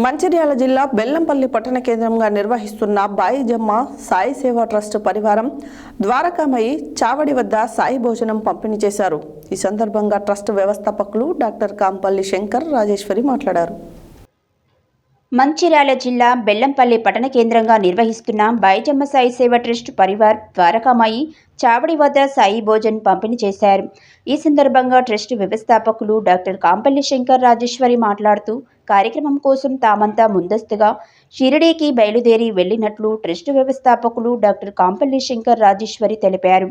మంచిర్యాల జిల్లా బెల్లంపల్లి పట్టణ కేంద్రంగా నిర్వహిస్తున్న బాయిజమ్మ సాయి సేవా ట్రస్ట్ పరివారం ద్వారకామయి చావడి వద్ద సాయి భోజనం పంపిణీ చేశారు. ఈ సందర్భంగా ట్రస్ట్ వ్యవస్థాపకులు డాక్టర్ కాంపల్లి శంకర్ రాజేశ్వరి మాట్లాడారు. మంచిర్యాల జిల్లా బెల్లంపల్లి పట్టణ కేంద్రంగా నిర్వహిస్తున్న బైజమ్మ సాయి సేవ ట్రస్ట్ పరివార్ ద్వారకామాయి చావడి వద్ద సాయి భోజన్ పంపిణీ చేశారు. ఈ సందర్భంగా ట్రస్ట్ వ్యవస్థాపకులు డాక్టర్ కాంపల్లి శంకర్ రాజేశ్వరి మాట్లాడుతూ కార్యక్రమం కోసం తామంతా ముందస్తుగా షిరిడీకి బయలుదేరి వెళ్ళినట్లు ట్రస్ట్ వ్యవస్థాపకులు డాక్టర్ కాంపల్లి శంకర్ రాజేశ్వరి తెలిపారు.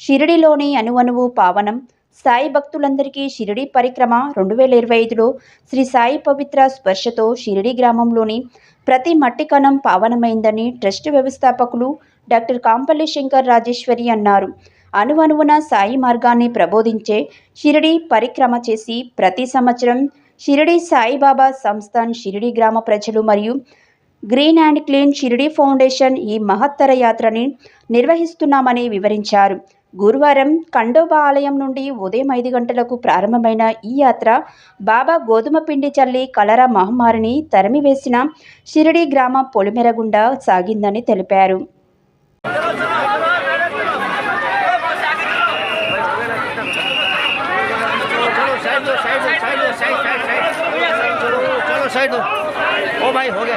షిరిడిలోని అనువనువు పావనం సాయి భక్తులందరికీ షిరిడి పరిక్రమ రెండు వేల ఇరవై ఐదులో శ్రీ సాయి పవిత్ర స్పర్శతో షిరిడి గ్రామంలోని ప్రతి మట్టి కణం పావనమైందని ట్రస్ట్ వ్యవస్థాపకులు డాక్టర్ కాంపల్లి శంకర్ రాజేశ్వరి అన్నారు. అనువనువున సాయి మార్గాన్ని ప్రబోధించే షిరిడి పరిక్రమ చేసి ప్రతి సంవత్సరం షిరిడి సాయిబాబా సంస్థాన్ షిరిడి గ్రామ ప్రజలు మరియు green and clean Shirdi foundation ఈ మహత్తర యాత్రని నిర్వహిస్తున్నామని వివరించారు. గురువారం ఖండోబా ఆలయం నుండి ఉదయం ఐదు గంటలకు ప్రారంభమైన ఈ యాత్ర బాబా గోధుమ పిండి చల్లి కలరా మహమ్మారిని తరిమివేసిన షిరిడి గ్రామ పొలిమెర గుండా సాగిందని తెలిపారు.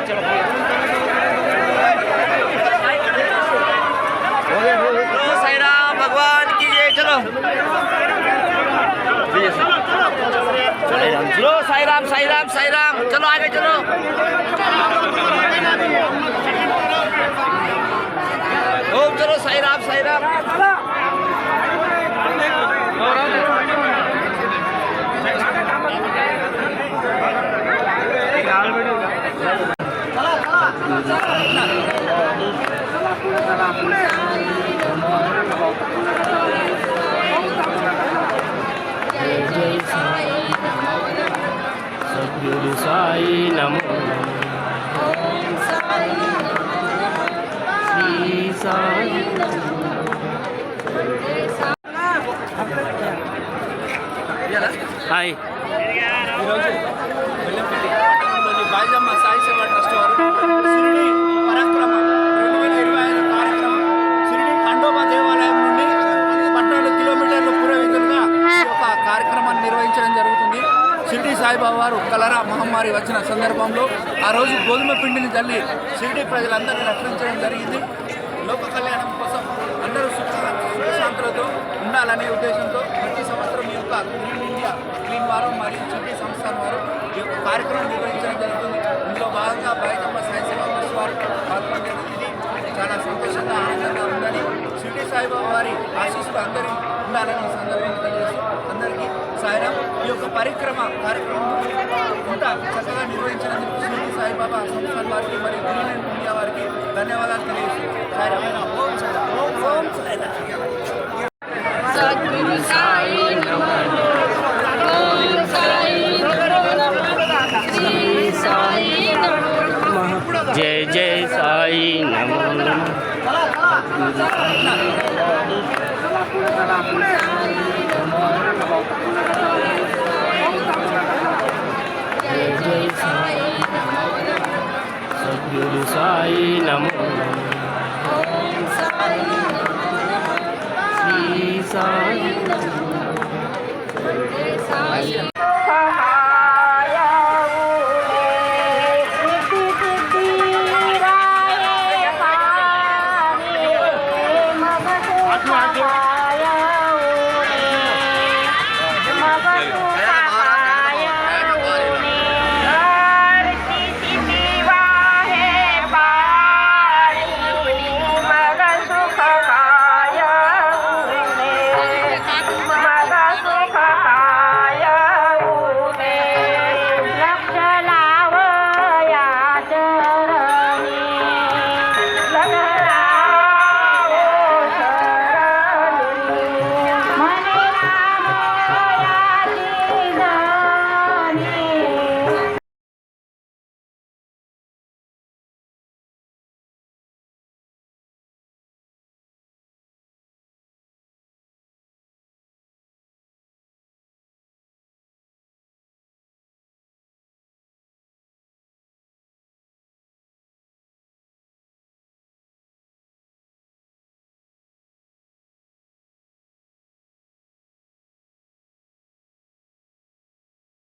चलो चलो चलो साई राम साई राम साई राम चलो आगे चलो హాయ్. ఈరోజు బెల్లంపల్లి పట్టణంలోని బాయిజమ్మ సాయి సేవా ట్రస్ట్ వారు షిరిడి పరాక్రమ రెండు వేల ఇరవై ఐదు కార్యక్రమం షిరిడి ఖండోబా దేవాలయం నుండి పద్నాలుగు కిలోమీటర్ల పూర్వీకులుగా ఒక కార్యక్రమాన్ని నిర్వహించడం జరుగుతుంది షిరిడి సాయిబాబా వారు కలరా మహమ్మారి వచ్చిన సందర్భంలో ఆ రోజు గోధుమ పిండిని చల్లి షిరిడి ప్రజలందరినీ రక్షించడం జరిగింది లోక కళ్యాణం కోసం అందరూ సుఖ సుఖశాంతులతో ఉండాలనే ఉద్దేశంతో ప్రతి సంవత్సరం ఈ యొక్క గ్రీన్ ఇండియా క్లీన్ వారం మరియు చిట్టి సంస్థల వారు ఈ యొక్క కార్యక్రమం నిర్వహించడం జరుగుతుంది. ఇందులో భాగంగా బయటమ్మ సైన్స్ సేవా ట్రస్ట్ వారు పాల్గొనడం ఇది చాలా సంతోషంగా ఆనందంగా ఉందని షిరిడి సాయిబాబా వారి ఆశీస్సులు అందరి ఉండాలని సందర్భంగా తెలియజేస్తూ అందరికీ సాయిరామ్. ఈ యొక్క పరిక్రమ కార్యక్రమం ఇంత చక్కగా నిర్వహించినందుకు షిరిడి సాయిబాబా సంస్థల వారికి మరియు గ్రీన్ అండ్ వారికి ధన్యవాదాలు తెలియజేస్తూ Sairam. Sadhguru Sai Namo Om Sai Namo Sri Sai Namo. Mother Suka.